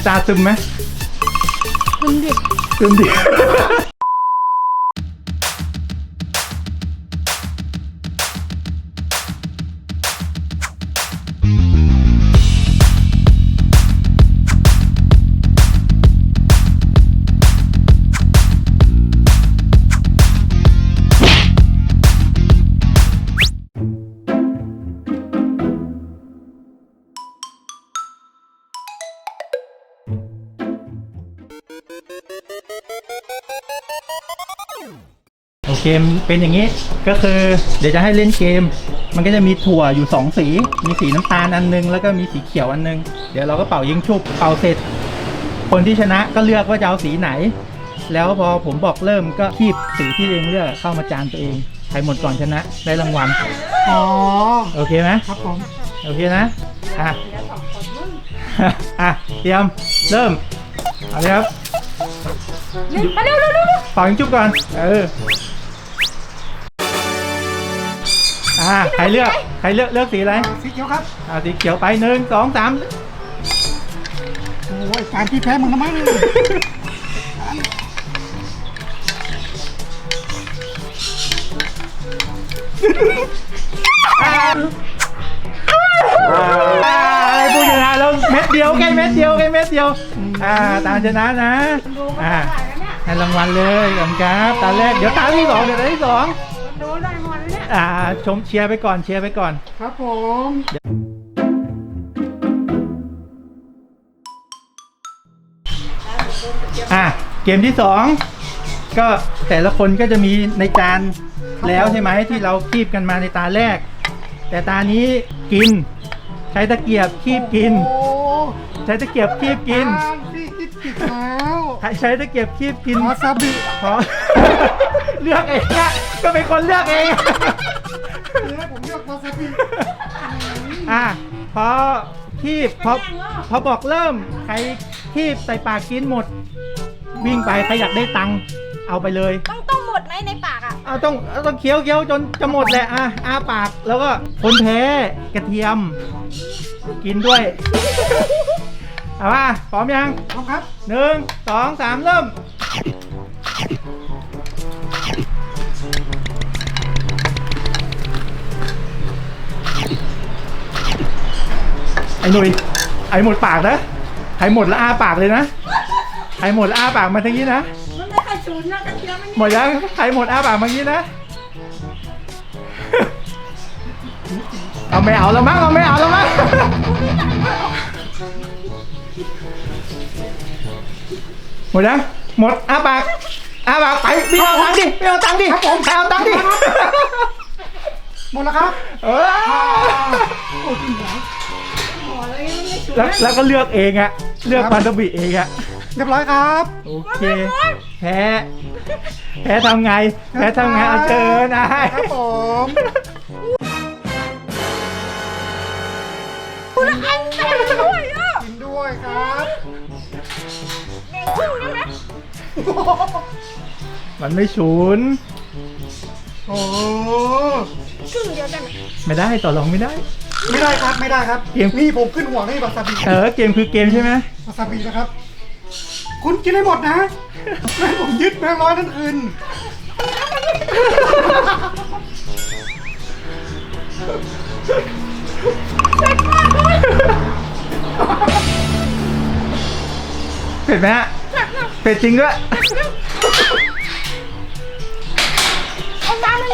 น้ำตาซึมไหมคุณดิซึมดิ โอเคเป็นอย่างนี้ ก็คือเดี๋ยวจะให้เล่นเกม มันก็จะมีถั่วอยู่สองสี มีสีน้ำตาลอันนึง แล้วก็มีสีเขียวอันนึง เดี๋ยวเราก็เป่ายิงชุบเป่าเสร็จ คนที่ชนะก็เลือกว่าจะเอาสีไหน แล้วพอผมบอกเริ่มก็คีบสีที่ตัวเองเลือกเข้ามาจานตัวเองใครหมดก่อนชนะได้รางวัลอ๋อโอเคไหมครับผมโอเคนะอะอะเตรียมเริ่มเอาเลยครับมาเร็วเร็วเร็วเร็วเป่ายิงจุบก่อนเออ อ่าใครเลือกใครเลือกเลือกสีอะไรสีเขียวครับอ่าสีเขียวไปหนึ่งสองสามโอ้ยการที่แพ้มึงนะมั้งอ่าอะไรผู้ชนะแล้วเม็ดเดียวแค่เม็ดเดียวแค่เม็ดเดียว อ่า ตามชนะนะ อ่าให้รางวัลเลยขอบคุณครับ ตาแรก เดี๋ยวตาที่สองเดี๋ยวตาที่สอง อ่า ชมเชียร์ไปก่อนเชียร์ไปก่อน ครับผมอะเกมที่สองก็แต่ละคนก็จะมีในจานแล้วใช่ไหมที่เราคีบกันมาในตาแรก แต่ตานี้กิน ใช้ตะเกียบคีบกิน โอ้ใช้ตะเกียบคีบกินการที่คิดผิดแล้วใช้ใช้ตะเกียบคีบกินวาซาบิพอ เลือกเองอะก็เป็นคนเลือกเองเนี่ยผมเลือกวาซาบิอะพอคีบพอพอบอกเริ่ม ใครคีบใส่ปากกินหมด วิ่งไปใครอยากได้ตังค์เอาไปเลย ต้องต้องหมดไหมในปากอะ เอาต้องเอาต้องเคี้ยวเคี้ยวจนจะหมดแหละอะอาปากแล้วก็คนแพ้กระเทียม กินด้วย เอาว่าพร้อมยัง พร้อมครับหนึ่งสองสามเริ่ม หนุ่ยไอ้หมดปากนะไอ้หมดแล้วอาปากเลยนะไอ้หมดแล้วอาปากมาทางนี้นะมันไม่กระชุนนะกระเทียมไม่หมดยังใครหมดอ้าปากเมื่อกี้นะ เอาไม่เอาแล้วมั้งเอาไม่เอาแล้วมั้งหมดยังหมดอ้าปากอ้าปากไปพี่เอาตังค์ดิพี่เอาตังค์ดิครับผมเอาตังค์ดิหมดแล้วครับเออ แล้วแล้วก็เลือกเองอะเลือกปาตบิเองอะเรียบร้อยครับ โอเค แพ้ แพ้ทำไง แพ้ทำไงเอาเชิญนายครับผมคุณอันเต็มด้วยอะกินด้วยครับแบ่งครึ่งได้ไหมมันไม่ฉุน โอ้ ครึ่งเดียวได้ไหม ไม่ได้ต่อรองไม่ได้ ไม่ได้ครับไม่ได้ครับเกม นี่ผมขึ้นหัวให้วาซาบิเออเกมคือเกมใช่ไหมวาซาบินะครับ คุณกินให้หมดนะไม่ให้ผมยึดแบงค์ร้อยทั้งคืนเผ็ดไหมฮะเผ็ดจริงด้วย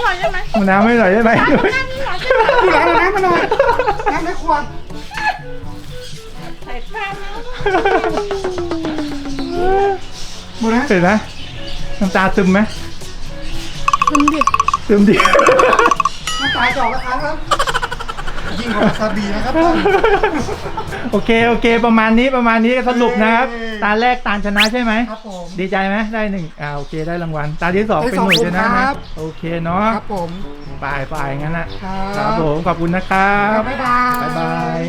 หน่อยได้ไหมมันน้ำไม่อร่อยได้ไหมน้ำมันหน่อยได้ไหมผู้ร้านเอาน้ำมาหน่อยน้ำในขวดใส่แป้งนะหมดนะเผ็ดไหมน้ำตาซึมไหมคุณดิซึมดิน้ำตาจะออกแล้วครับยิ่งกว่าวาซาบินะครับ โอเคโอเค ประมาณนี้ประมาณนี้สรุปนะครับเย้ตาแรกตาลชนะใช่ไหมครับผม ดีใจไหมได้หนึ่งอ่าโอเคได้รางวัล ตาที่สองได้เป็นสองหน่วยชนะคนะรับโอเคเนาะครับผม ไปไปงั้นนะครับ ครับผมขอบคุณนะครับ บ๊ายบาย บ๊ายบาย